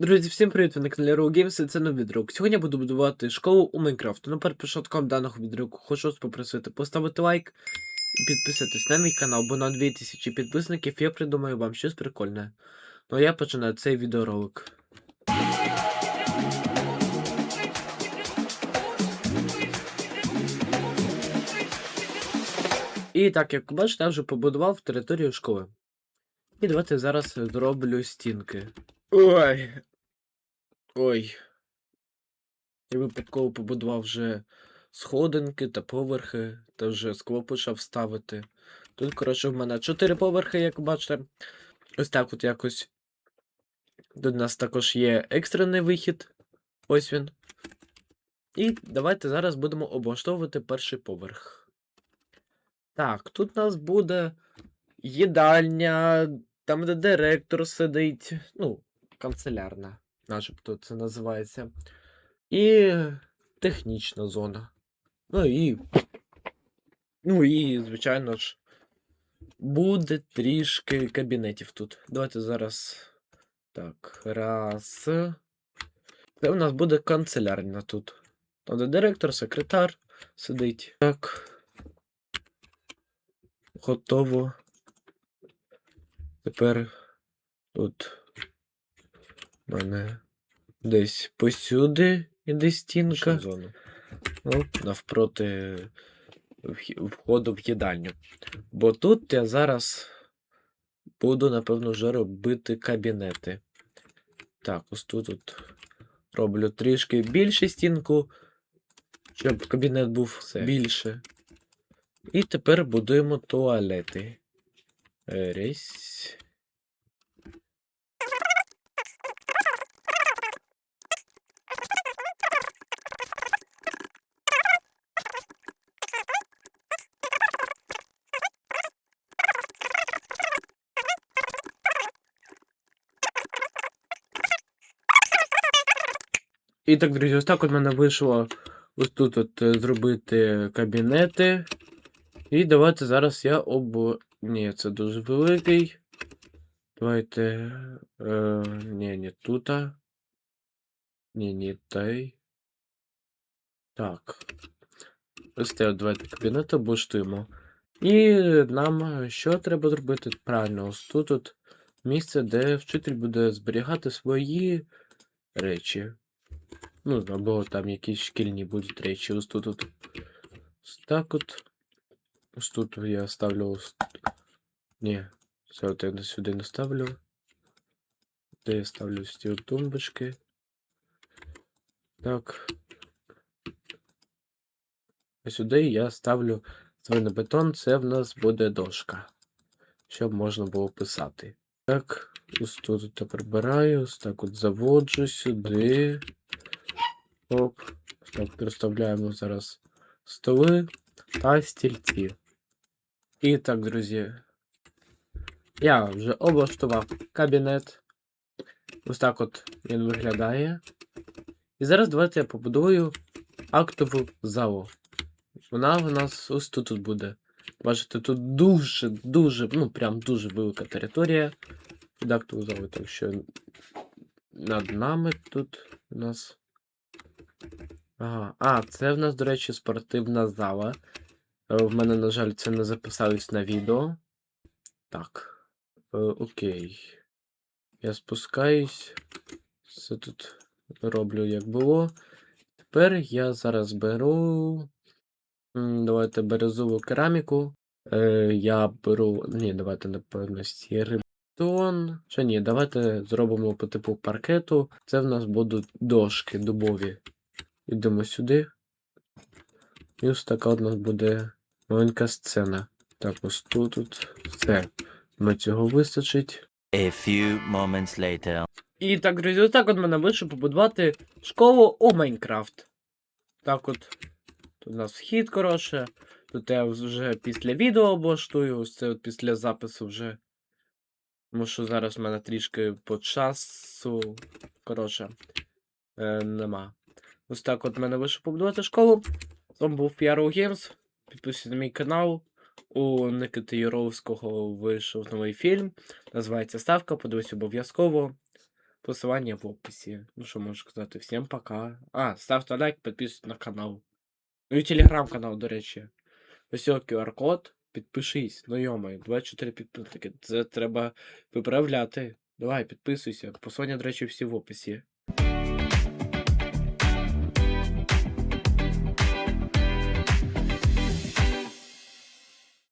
Друзі, всім привіт! Ви на каналі Row Games, і це новий відео. Сьогодні я буду будувати школу у Майнкрафту. Ну, перед початком даного відео хочу вас попросити поставити лайк і підписатись на мій канал, бо на 2000 підписників я придумаю вам щось прикольне. Ну а я починаю цей відеоролик. І так, як бачите, я вже побудував територію школи. І давайте зараз зроблю стінки. Ой. Ой. Я випадково побудував вже сходинки та поверхи, та вже скло почав ставити. Тут, коротше, в мене 4 поверхи, як бачите. Ось так от якось. У нас також є екстрений вихід. Ось він. І давайте зараз будемо облаштовувати перший поверх. Так, тут у нас буде їдальня, там, де директор сидить. Ну, канцелярна, начебто це називається. І технічна зона. Ну і. Ну і, звичайно ж, буде трішки кабінетів тут. Давайте зараз. Так, раз. Це у нас буде канцелярня тут. Там, де директор, секретар сидить. Так. Готово. Тепер тут у мене десь посюди іде стінка. Ну, навпроти входу в їдальню. Бо тут я зараз буду, напевно, вже робити кабінети. Так, ось тут от роблю трішки більше стінку, щоб кабінет був все більше. І тепер будуємо туалети. Е, І так, друзі, ось так от мене вийшло ось тут от е, зробити кабінети. І давайте зараз я об. Ні, це дуже великий. Давайте. Е, ні, не тута. Ні, не той. Так. Ось те от давайте кабінет облаштуємо. І нам е, що треба зробити? Правильно, ось тут от місце, де вчитель буде зберігати свої речі. Ну, або там якісь шкільні будуть речі. Ось тут от. Ось так от. Ось тут я ставлю. ось- Ні, це от я сюди не ставлю. Де я ставлю ці тумбочки. Так. А сюди я ставлю свинобетон, це в нас буде дошка. Щоб можна було писати. Так, ось тут прибираю, ось так от заводжу сюди. Оп. Так, зараз столи та стільці. І так, друзі. Я вже облаштував кабінет. Ось так от він виглядає. І зараз давайте я побудую актову залу. Вона в нас ось тут от буде. Бачите, тут дуже, дуже, ну прям дуже велика територія під актову залу. Так що над нами тут у нас. Ага. А, це в нас, до речі, спортивна зала. Е, В мене, на жаль, це не записалось на відео. Так. Е, окей. Я спускаюсь. Все тут роблю, як було. Тепер я зараз беру. Давайте березову кераміку. Е, я беру. Ні, давайте, напевно, сірий бетон. Чи ні, давайте зробимо по типу паркету. Це в нас будуть дошки дубові. Йдемо сюди. І ось така у нас буде маленька сцена. Так, ось тут, тут все. Ми цього вистачить. A few moments later. І так, друзі, ось так от мене вийшло побудувати школу у Майнкрафт. Так от. Тут у нас вхід, коротше. Тут я вже після відео облаштую, ось це от після запису вже. Тому що зараз в мене трішки по часу. Коротше. Е, нема. Ось так от мене вийшло побудувати школу. З вами був PRO Games. Підписуйтесь на мій канал. У Никити Яровського вийшов новий фільм. Називається Ставка. Подивись обов'язково. Посилання в описі. Ну що можу сказати? Всім пока. А, ставте лайк, підписуйтесь на канал. Ну і телеграм-канал, до речі. Ось QR-код, підпишись. Ну йомай, 24 підписники. Це треба виправляти. Давай, підписуйся. Посилання, до речі, всі в описі.